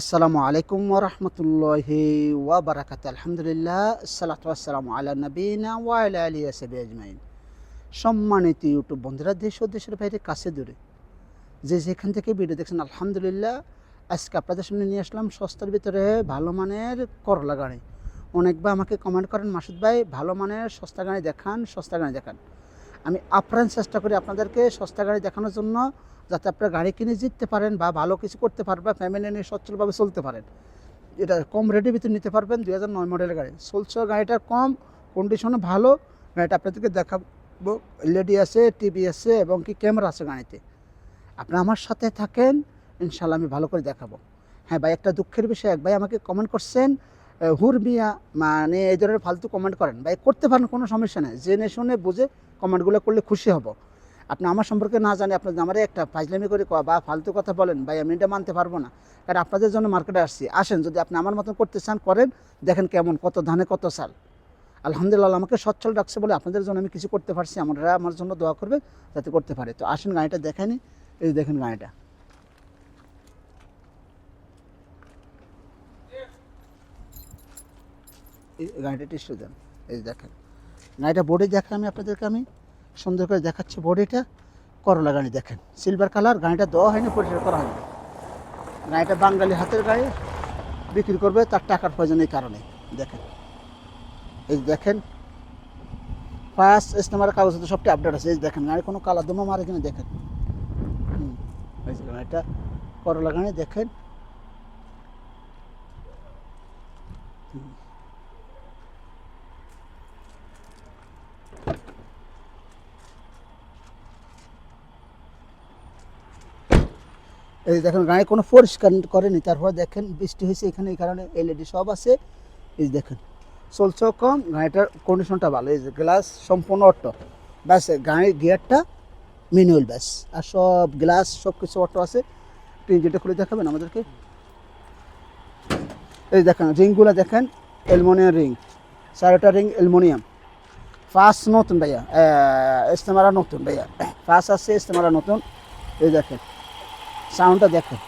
আসসালামু আলাইকুম ওরহমতুল্লাহি ওয়াবারাকাত আলহামদুলিল্লাহ, সালাতু আসসালামু আলা নবীনা ওয়া আলা ওয়াসাহবিহি আজমাইন। সম্মানিত ইউটিউব বন্ধুরা, দেশ ও দেশের বাইরে, কাছে দূরে, যে যেখান থেকে ভিডিও দেখছেন, আলহামদুলিল্লাহ, আজকে আপনাদের সামনে নিয়ে আসলাম সস্তার ভিতরে ভালো মানের করলা গাড়ি। অনেকবার আমাকে কমেন্ট করেন, মাসুদ ভাই, ভালো মানের সস্তা গাড়ি দেখান, সস্তা গাড়ি দেখান। আমি আপ্রাণ চেষ্টা করি আপনাদেরকে সস্তা গাড়ি দেখানোর জন্য। যাতে আপনারা গাড়ি কিনে জিততে পারেন বা ভালো কিছু করতে পারবেন বা ফ্যামিলি নিয়ে সচ্ছলভাবে চলতে পারেন। এটা কম রেটের ভিতরে নিতে পারবেন দুই হাজার নয় মডেলের গাড়ি। চলছে গাড়িটার কম কন্ডিশনে ভালো। গাড়িটা আপনাদেরকে দেখাবো। এলইডি আছে টিভি আছে এবং কি ক্যামেরা আছে গাড়িতে। আপনি আমার সাথে থাকেন ইনশাল্লাহ আমি ভালো করে দেখাবো। হ্যাঁ ভাই, একটা দুঃখের বিষয়, এক ভাই আমাকে কমেন্ট করছেন হুর মিয়া মানে এই ধরনের ফালতু কমেন্ট করেন। ভাই, করতে পারেন, কোনো সমস্যা নেই। জেনে শুনে বুঝে কমেন্টগুলো করলে খুশি হব। আপনি আমার সম্পর্কে না জানি আপনার আমারে একটা ফাজলামি করে বা ফালতু কথা বলেন, ভাই, আমি এটা মানতে পারব না। কারণ আপনাদের জন্য মার্কেটে আসছি। আসেন, যদি আপনি আমার মতন করতে চান, করেন, দেখেন কেমন, কত ধানে, কত সাল আলহামদুলিল্লাহ, আমাকে সচ্ছল রাখছে বলে আপনাদের জন্য আমি কিছু করতে পারছি, আমরা আমার জন্য দোয়া করবে যাতে করতে পারে। তো আসেন গাড়িটা দেখেনি এই দেখেন গাড়িটা। গাড়িটা টিস্যু দেন। এই দেখেন। গাড়িটা বোর্ডে দেখা আমি আপনাদেরকে আমি। সুন্দর করে দেখাচ্ছে বডিটা। করলা গাড়ি দেখেন। সিলভার কালার গাড়িটা দেওয়া হয়নি পরিষ্কার করা হয়নি। গাড়িটা বাঙালি হাতের গাড়ি বিক্রি করবে তার টাকার প্রয়োজন এই কারণে। দেখেন। এই দেখেন পাঁচ ইস্তেমার কাগজ তো সবটি আপডেট আছে। এই দেখেন গাড়ি কোনো কালা দমা মারে কিনা দেখেন। হুম, গাড়িটা করলা গাড়ি দেখেন। এই দেখেন গাড়ি কোনো পরিষ্কার করেনি, তারপর দেখেন বৃষ্টি হয়েছে এখানে, এই কারণে এলইডি সব আছে। এই দেখেন চলছেও কম গাড়িটার কন্ডিশনটা ভালো, এই যে গ্লাস সম্পূর্ণ অটো ব্যাস গাড়ির গিয়ারটা ম্যানুয়াল ব্যাস, আর সব গ্লাস সব কিছু অটো আছে যেটা খুলে দেখাবেন আমাদেরকে? এই দেখেন, রিংগুলো দেখেন, অ্যালমোনিয়াম রিং, চারটা রিং অ্যালমোনিয়াম। ফার্স্ট নতুন ভাইয়া ইস্তেমারা নতুন ভাইয়া ফার্স্ট আছে, ইস্তেমারা নতুন। এই দেখেন সাউন্ডটা দেখেন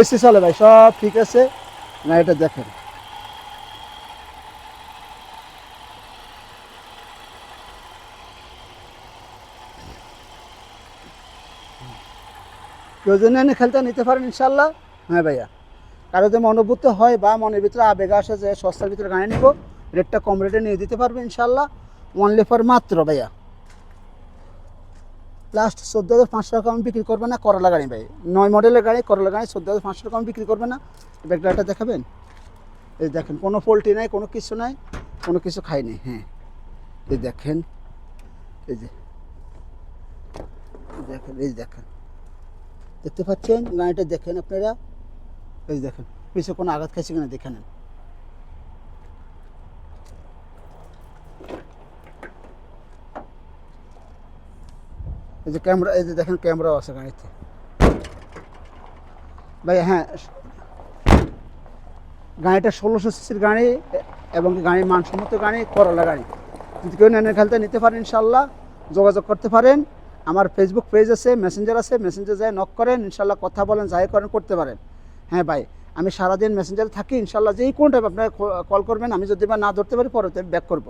এসি চলে ভাই, সব ঠিক আছে? গাড়িটা দেখেন। কেউ যদি এনে খেলতে নিতে পারেন ইনশাল্লাহ। হ্যাঁ ভাইয়া। কারও যদি অনুভূত হয় বা মনের ভিতরে আবেগ আসে যে সস্তার ভিতরে গাড়ি নিব, রেটটা কম রেটে নিয়ে দিতে পারবে ইনশাল্লাহ। ওয়ানলি ফর মাত্র ভাইয়া। লাস্ট চোদ্দ হাজার পাঁচশো টাকা আমি বিক্রি করবে না করলা গাড়ি ভাই। নয় মডেলের গাড়ি করলা গাড়ি চোদ্দ হাজার পাঁচশো টাকা আমি বিক্রি করবে না। ব্যাগটা দেখাবেন? এই দেখেন, কোনো পোলট্রি নাই, কোনো কিছু নাই, কোনো কিছু খাইনি হ্যাঁ। এই দেখেন, এই যে দেখেন, এই দেখেন। দেখতে পাচ্ছেন? গাড়িটা দেখেন আপনারা? এই দেখেন, পিছনে কোনো আঘাত খাইছে কিনা দেখে নেন। এই যে ক্যামেরা, এই যে দেখেন ক্যামেরাও আছে গাড়িতে। ভাই হ্যাঁ গাড়িটা ষোলোশো সিসির গাড়ি এবং গাড়ির মানসম্মত গাড়ি করলা গাড়ি। যদি কেউ নেন খেলতে নিতে পারেন ইনশাল্লাহ যোগাযোগ করতে পারেন। আমার ফেসবুক পেজ আছে মেসেঞ্জার আছে মেসেঞ্জার যায় নক করেন ইনশাল্লাহ কথা বলেন, যাই করেন, করতে পারেন। হ্যাঁ ভাই, আমি সারাদিন মেসেঞ্জারে থাকি ইনশাল্লাহ যেই কোন টাইপ আপনারা কল করবেন, আমি যদি বা না ধরতে পারি, পরে ব্যাক করব।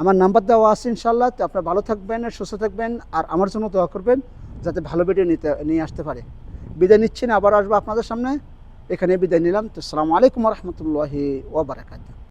আমার নাম্বার দেওয়া আছে ইনশাল্লাহ আপনারা ভালো থাকবেন, সুস্থ থাকবেন, আর আমার জন্য দোয়া করবেন যাতে ভালো ভিডিও নিতে, নিয়ে আসতে পারে। বিদায় নিচ্ছি না, আবার আসব আপনাদের সামনে। এখানে বিদায় নিলাম। তো সালামু আলাইকুম রহমতুল্লাহি ওবরাকাত